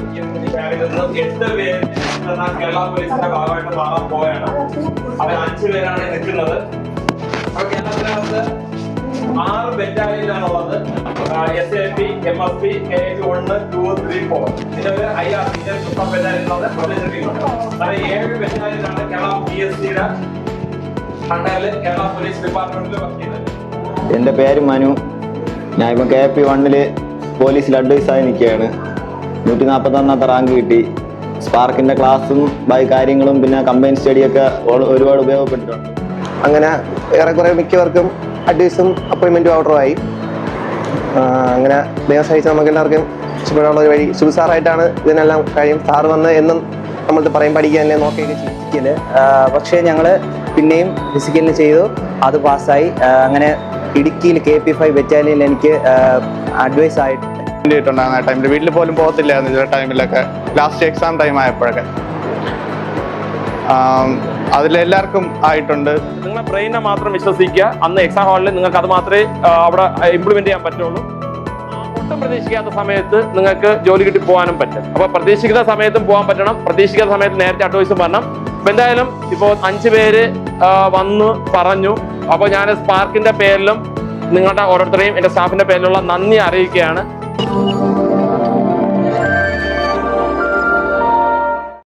നിന്നും പേര് അവർ പേരാണ് നിൽക്കുന്നത്. ആറ് ബറ്റാലിയനാണുള്ളത്. S A P M S P K H ഒന്ന് ടു ത്രീ ഫോർ ഇതിന്റെ ഐ ആർ ഏഴ് ബറ്റാലിയനാണ് കേരള പി എസ് സിയുടെ കേരള പോലീസ് ഡിപ്പാർട്ട്മെന്റിൽ വർക്ക് ചെയ്തത്. എന്റെ പേര് മനു. ഞാൻ ഇപ്പം കെ പി വണ്ണിൽ പോലീസിൽ അഡ്വൈസായി നിൽക്കുകയാണ്. നൂറ്റി നാൽപ്പത്തൊന്നാമത്തെ റാങ്ക് കിട്ടി. സ്പാർക്കിന്റെ ക്ലാസ്സും ബൈ കാര്യങ്ങളും പിന്നെ കമ്പൈൻ സ്റ്റഡിയൊക്കെ ഒരുപാട് ഉപയോഗപ്പെട്ടിട്ടുണ്ട്. അങ്ങനെ ഏറെക്കുറെ മിക്കവർക്കും അഡ്വൈസും അപ്പോയിൻമെന്റും ആയി. അങ്ങനെ ദൈവം നമുക്ക് എല്ലാവർക്കും ഇഷ്ടപ്പെടാനുള്ള ഒരു വഴി. സുസാറായിട്ടാണ് സാറായിട്ടാണ് ഇതിനെല്ലാം കഴിയും സാറ് വന്ന് എന്നും നമ്മൾ പറയും പഠിക്കാനല്ലേ നോക്കിയൊക്കെ ചിന്തിക്കൽ പക്ഷേ ഞങ്ങൾ പിന്നെയും ഫിസിക്കലിന് ചെയ്തു. അത് പാസ്സായി അങ്ങനെ ഇടുക്കിയിൽ കെ പി ഫൈവ് ബറ്റാലിയനിൽ എനിക്ക് അഡ്വൈസ് ആയിട്ട് വേണ്ടിയിട്ടുണ്ടാകുന്ന ടൈമിൽ വീട്ടിൽ പോലും പോകത്തില്ലായിരുന്നു ചില ടൈമിലൊക്കെ ലാസ്റ്റ് എക്സാം ടൈം ആയപ്പോഴൊക്കെ. അതിലെല്ലാവർക്കും ആയിട്ടുണ്ട്. നിങ്ങളെ ബ്രെയിനെ മാത്രം വിശ്വസിക്കുക. അന്ന് എക്സാം ഹാളിൽ നിങ്ങൾക്ക് അത് മാത്രമേ അവിടെ ഇംപ്ലിമെന്റ് ചെയ്യാൻ പറ്റുള്ളൂ. ഒട്ടും പ്രതീക്ഷിക്കാത്ത സമയത്ത് നിങ്ങൾക്ക് ജോലി കിട്ടി പോകാനും പറ്റും. അപ്പോൾ പ്രതീക്ഷിക്കുന്ന സമയത്തും പോകാൻ പറ്റണം. പ്രതീക്ഷിക്കുന്ന സമയത്ത് നേരത്തെ അഡ്വൈസും വരണം. അപ്പൊ എന്തായാലും ഇപ്പോൾ അഞ്ച് പേര് വന്ന് പറഞ്ഞു. അപ്പോൾ ഞാൻ സ്പാർക്കിന്റെ പേരിലും നിങ്ങളുടെ ഓരോരുത്തരെയും എന്റെ സ്റ്റാഫിന്റെ പേരിലുള്ള നന്ദി അറിയിക്കുകയാണ്. Thank you.